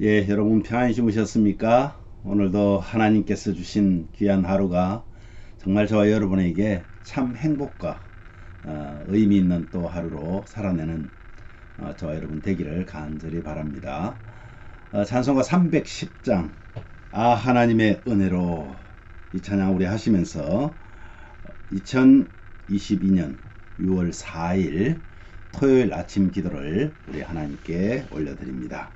예, 여러분 평안히 주무셨습니까? 오늘도 하나님께서 주신 귀한 하루가 정말 저와 여러분에게 참 행복과 어, 의미 있는 또 하루로 살아내는 어, 저와 여러분 되기를 간절히 바랍니다. 어, 찬송가 310장 아 하나님의 은혜로 이 찬양 우리 하시면서 2022년 6월 4일 토요일 아침 기도를 우리 하나님께 올려드립니다.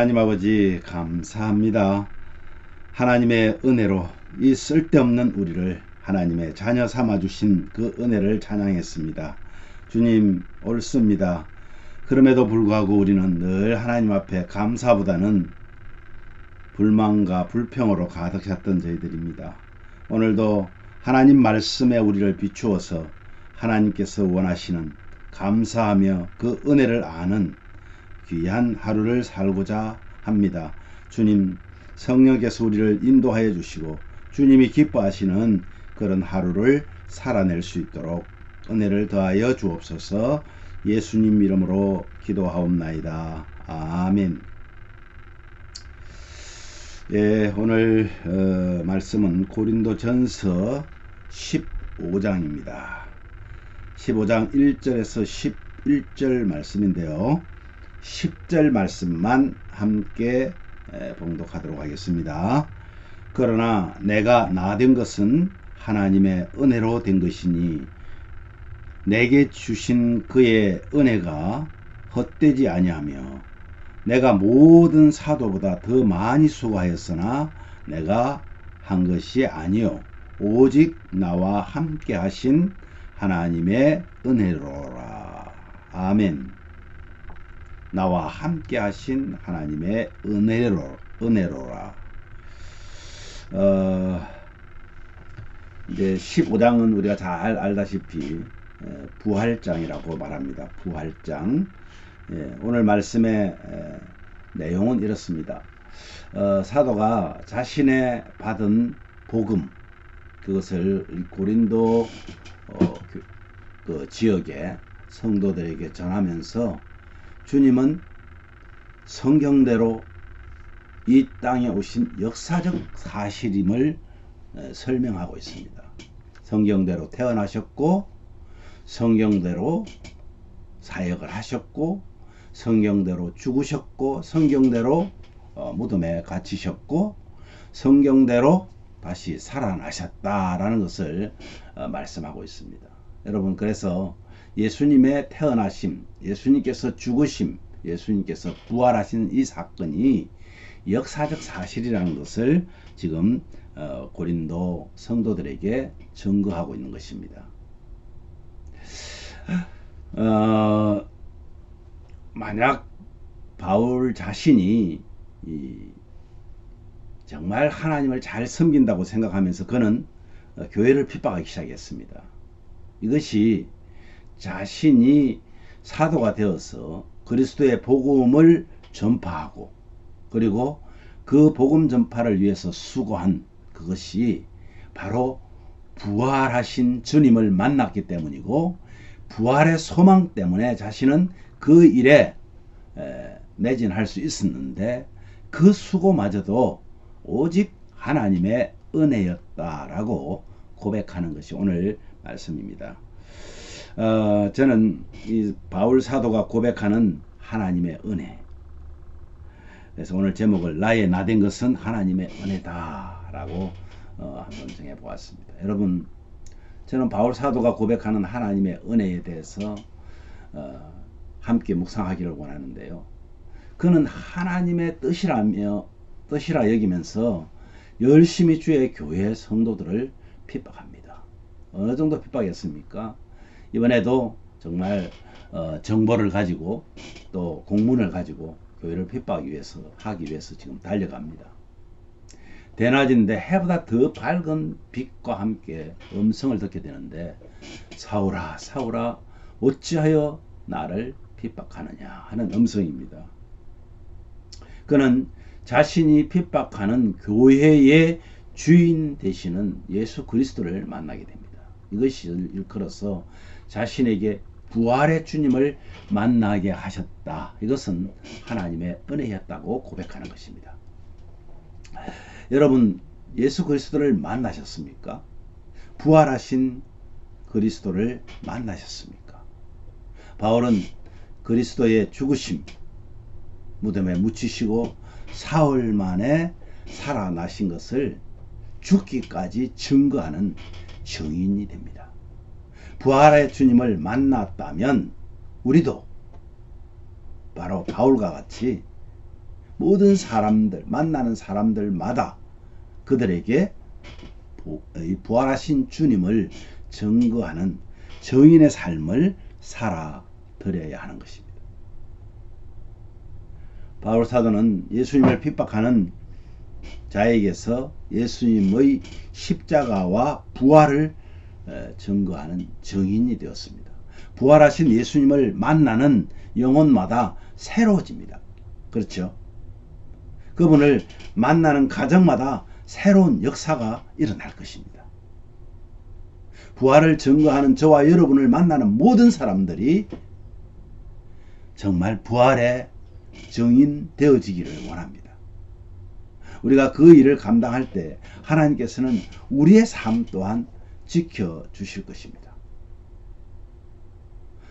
하나님 아버지 감사합니다. 하나님의 은혜로 이 쓸데없는 우리를 하나님의 자녀 삼아 주신 그 은혜를 찬양했습니다. 주님 옳습니다. 그럼에도 불구하고 우리는 늘 하나님 앞에 감사보다는 불만과 불평으로 가득 찼던 저희들입니다. 오늘도 하나님 말씀에 우리를 비추어서 하나님께서 원하시는 감사하며 그 은혜를 아는 귀한 하루를 살고자 합니다. 주님 성령께서 우리를 인도하여 주시고 주님이 기뻐하시는 그런 하루를 살아낼 수 있도록 은혜를 더하여 주옵소서 예수님 이름으로 기도하옵나이다. 아멘. 예, 오늘 어, 말씀은 고린도 전서 15장입니다. 15장 1절에서 11절 말씀인데요. 10절 말씀만 함께 에, 봉독하도록 하겠습니다. 그러나 내가 나된 것은 하나님의 은혜로 된 것이니 내게 주신 그의 은혜가 헛되지 아니하며 내가 모든 사도보다 더 많이 수고하였으나 내가 한 것이 아니요. 오직 나와 함께 하신 하나님의 은혜로라. 아멘 나와 함께 하신 하나님의 은혜로 은혜로라 어 이제 15장은 우리가 잘 알다시피 에, 부활장이라고 말합니다. 부활장. 예, 오늘 말씀의 에, 내용은 이렇습니다. 어, 사도가 자신의 받은 복음 그것을 이 고린도 어, 그, 그 지역의 성도들에게 전하면서 주님은 성경대로 이 땅에 오신 역사적 사실임을 에, 설명하고 있습니다. 성경대로 태어나셨고 성경대로 사역을 하셨고 성경대로 죽으셨고 성경대로 어, 무덤에 갇히셨고 성경대로 다시 살아나셨다라는 것을 어, 말씀하고 있습니다. 여러분 그래서 예수님의 태어나심, 예수님께서 죽으심, 예수님께서 부활하신 이 사건이 역사적 사실이라는 것을 지금 어, 고린도 성도들에게 증거하고 있는 것입니다. 어, 만약 바울 자신이 이, 정말 하나님을 잘 섬긴다고 생각하면서 그는 어, 교회를 핍박하기 시작했습니다. 이것이 자신이 사도가 되어서 그리스도의 복음을 전파하고 그리고 그 복음 전파를 위해서 수고한 그것이 바로 부활하신 주님을 만났기 때문이고 부활의 소망 때문에 자신은 그 일에 에, 매진할 수 있었는데 그 수고마저도 오직 하나님의 은혜였다라고 고백하는 것이 오늘 말씀입니다. 어, 저는 이 바울 사도가 고백하는 하나님의 은혜. 그래서 오늘 제목을 나의 나된 것은 하나님의 은혜다라고 어, 한번 정해 보았습니다. 여러분, 저는 바울 사도가 고백하는 하나님의 은혜에 대해서 어, 함께 묵상하기를 원하는데요. 그는 하나님의 뜻이라며 뜻이라 여기면서 열심히 주의 교회 성도들을 핍박합니다. 어느 정도 핍박했습니까? 이번에도 정말 어, 정보를 가지고 또 공문을 가지고 교회를 핍박하기 위해서 하기 위해서 지금 달려갑니다. 대낮인데 해보다 더 밝은 빛과 함께 음성을 듣게 되는데 사울아 사울아 어찌하여 나를 핍박하느냐 하는 음성입니다. 그는 자신이 핍박하는 교회의 주인 되시는 예수 그리스도를 만나게 됩니다. 이것이 일컬어서 자신에게 부활의 주님을 만나게 하셨다. 이것은 하나님의 은혜였다고 고백하는 것입니다. 여러분, 예수 그리스도를 만나셨습니까? 부활하신 그리스도를 만나셨습니까? 바울은 그리스도의 죽으심, 무덤에 묻히시고 사흘 만에 살아나신 것을 죽기까지 증거하는 증인이 됩니다. 부활의 주님을 만났다면 우리도 바로 바울과 같이 모든 사람들 만나는 사람들마다 그들에게 부활하신 주님을 증거하는 증인의 삶을 살아드려야 하는 것입니다. 바울 사도는 예수님을 핍박하는 자에게서 예수님의 십자가와 부활을 에, 증거하는 증인이 되었습니다. 부활하신 예수님을 만나는 영혼마다 새로워집니다. 그렇죠? 그분을 만나는 가정마다 새로운 역사가 일어날 것입니다. 부활을 증거하는 저와 여러분을 만나는 모든 사람들이 정말 부활의 증인 되어지기를 원합니다. 우리가 그 일을 감당할 때 하나님께서는 우리의 삶 또한 지켜 주실 것입니다.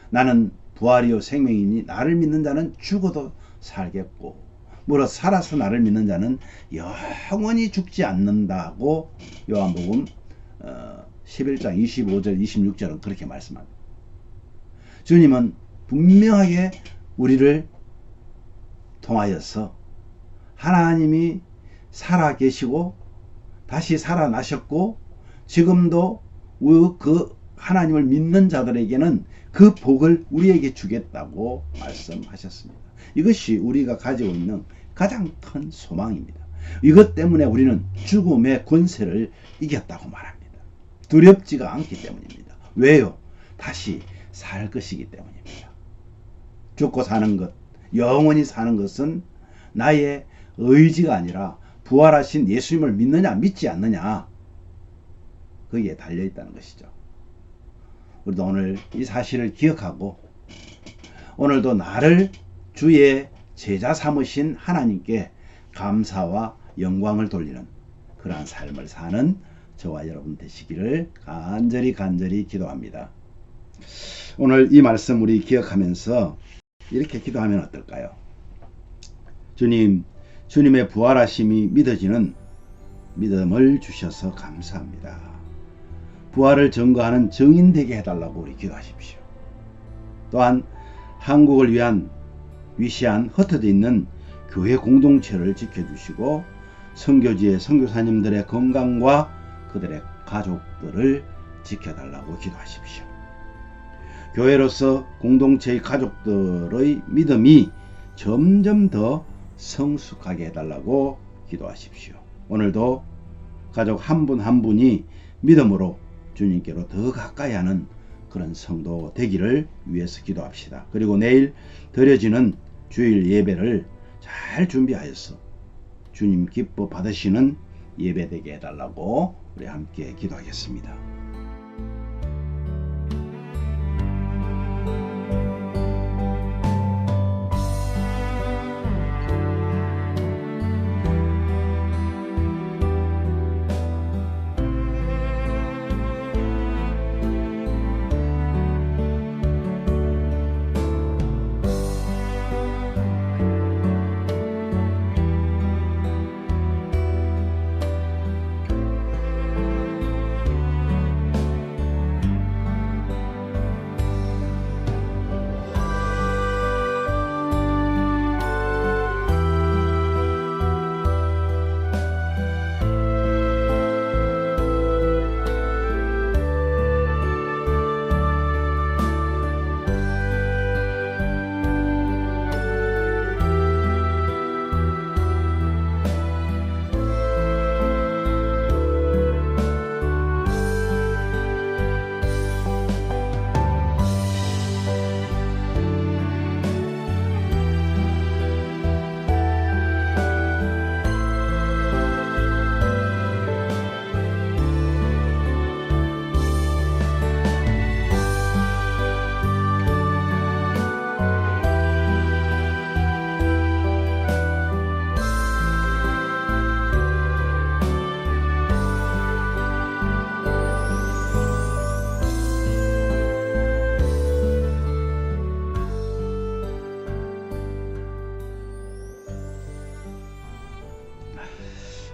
나는 부활이요 생명이니 나를 믿는 자는 죽어도 살겠고 물어 살아서 나를 믿는 자는 영원히 죽지 않는다고 요한복음 어, 11장 25절 26절은 그렇게 말씀합니다. 주님은 분명하게 우리를 통하여서 하나님이 살아 계시고 다시 살아나셨고 지금도 우- 그 하나님을 믿는 자들에게는 그 복을 우리에게 주겠다고 말씀하셨습니다. 이것이 우리가 가지고 있는 가장 큰 소망입니다. 이것 때문에 우리는 죽음의 권세를 이겼다고 말합니다. 두렵지가 않기 때문입니다. 왜요? 다시 살 것이기 때문입니다. 죽고 사는 것, 영원히 사는 것은 나의 의지가 아니라 부활하신 예수님을 믿느냐 믿지 않느냐 거기에 달려 있다는 것이죠. 우리도 오늘 이 사실을 기억하고 오늘도 나를 주의 제자 삼으신 하나님께 감사와 영광을 돌리는 그러한 삶을 사는 저와 여러분 되시기를 간절히 간절히 기도합니다. 오늘 이 말씀 우리 기억하면서 이렇게 기도하면 어떨까요? 주님, 주님의 부활하심이 믿어지는 믿음을 주셔서 감사합니다. 부활을 증거하는 증인 되게 해달라고 우리 기도하십시오. 또한 한국을 위한 위시한 흩어져 있는 교회 공동체를 지켜주시고 선교지의 선교사님들의 건강과 그들의 가족들을 지켜달라고 기도하십시오. 교회로서 공동체의 가족들의 믿음이 점점 더 성숙하게 해달라고 기도하십시오. 오늘도 가족 한 분한 분이 믿음으로 주님께로 더 가까이 하는 그런 성도 되기를 위해서 기도합시다. 그리고 내일 드려지는 주일 예배를 잘 준비하여서 주님 기뻐 받으시는 예배 되게 해달라고 우리 함께 기도하겠습니다.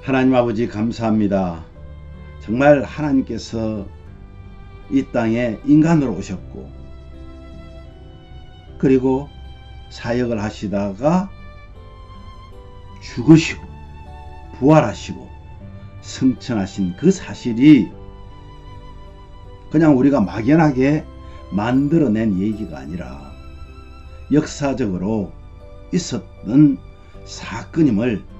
하나님 아버지 감사합니다. 정말 하나님께서 이 땅에 인간으로 오셨고 그리고 사역을 하시다가 죽으시고 부활하시고 승천하신 그 사실이 그냥 우리가 막연하게 만들어낸 얘기가 아니라 역사적으로 있었던 사건임을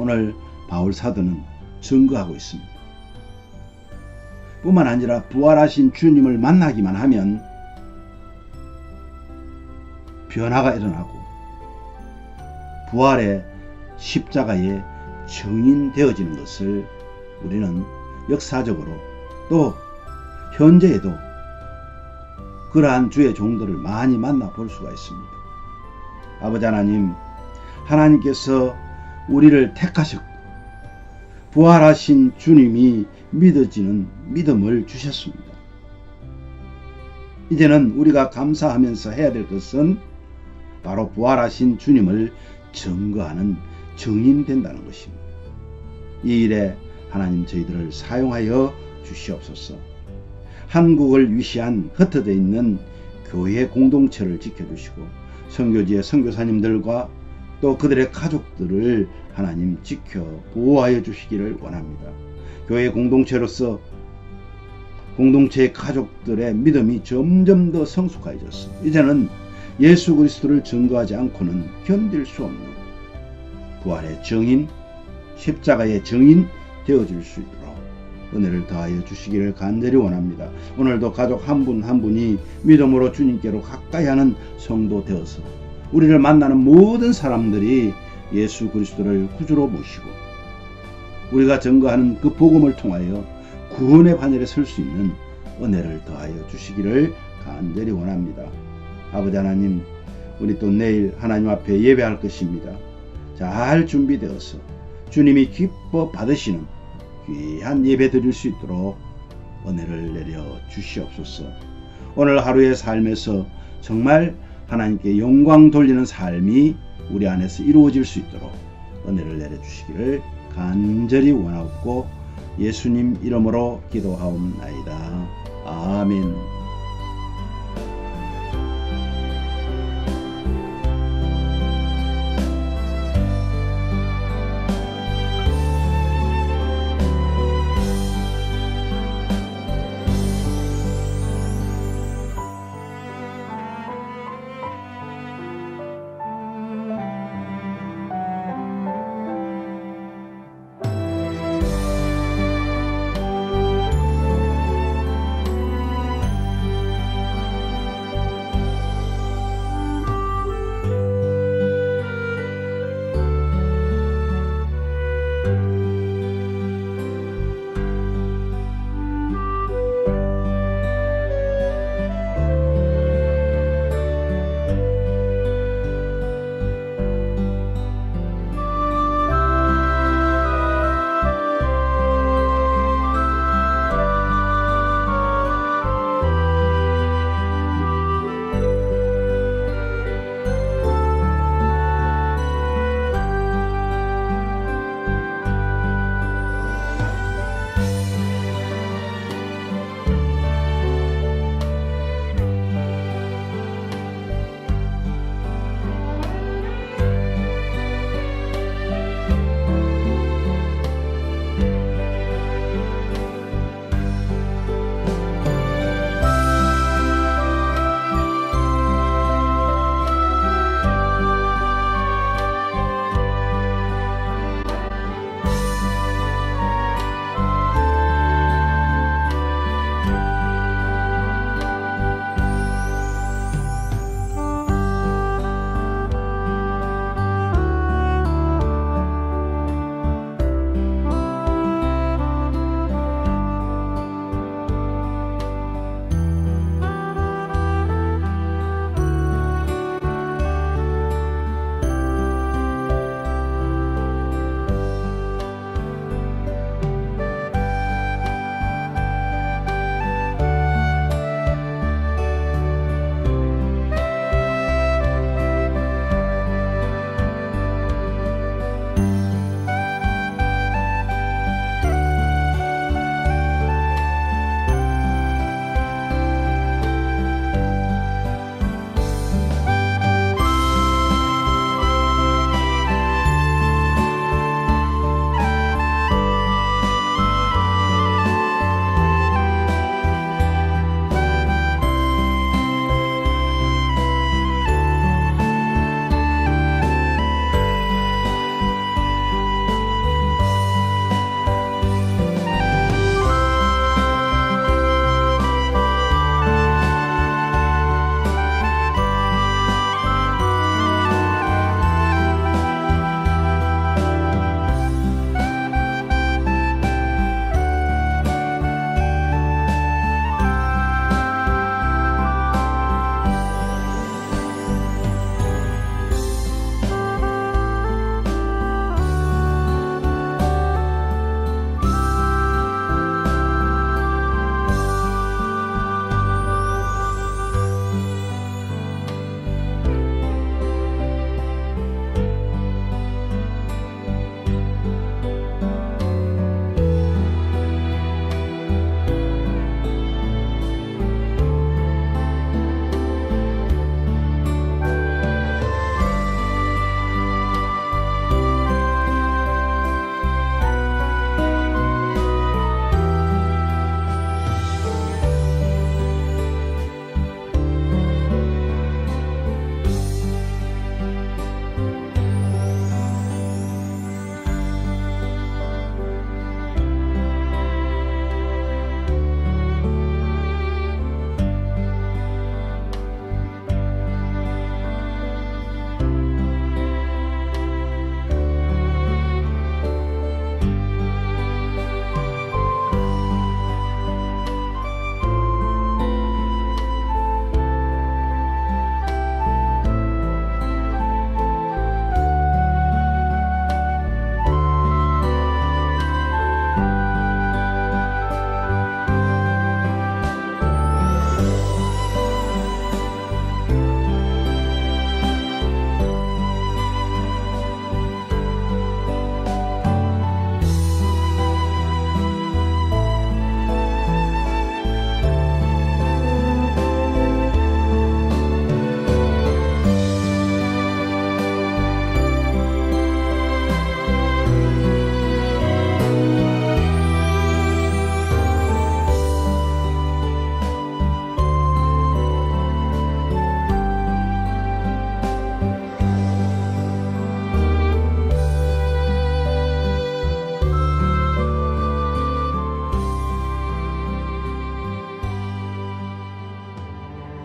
오늘 바울 사도는 증거하고 있습니다. 뿐만 아니라 부활하신 주님을 만나기만 하면 변화가 일어나고 부활의 십자가에 증인되어지는 것을 우리는 역사적으로 또 현재에도 그러한 주의 종들을 많이 만나 볼 수가 있습니다. 아버지 하나님, 하나님께서 우리를 택하셨고 부활하신 주님이 믿어지는 믿음을 주셨습니다. 이제는 우리가 감사하면서 해야 될 것은 바로 부활하신 주님을 증거하는 증인 된다는 것입니다. 이 일에 하나님 저희들을 사용하여 주시옵소서. 한국을 위시한 흩어져 있는 교회 공동체를 지켜주시고 선교지의 선교사님들과 또 그들의 가족들을 하나님 지켜 보호하여 주시기를 원합니다. 교회 공동체로서 공동체의 가족들의 믿음이 점점 더 성숙해졌어. 이제는 예수 그리스도를 증거하지 않고는 견딜 수 없는 부활의 증인, 십자가의 증인 되어줄 수 있도록 은혜를 더하여 주시기를 간절히 원합니다. 오늘도 가족 한 분한 분이 믿음으로 주님께로 가까이 하는 성도 되어서 우리를 만나는 모든 사람들이 예수 그리스도를 구주로 모시고 우리가 증거하는 그 복음을 통하여 구원의 반열에 설 수 있는 은혜를 더하여 주시기를 간절히 원합니다. 아버지 하나님, 우리 또 내일 하나님 앞에 예배할 것입니다. 잘 준비되어서 주님이 기뻐 받으시는 귀한 예배 드릴 수 있도록 은혜를 내려 주시옵소서. 오늘 하루의 삶에서 정말 하나님께 영광 돌리는 삶이 우리 안에서 이루어질 수 있도록 은혜를 내려 주시기를 간절히 원하옵고 예수님 이름으로 기도하옵나이다. 아멘.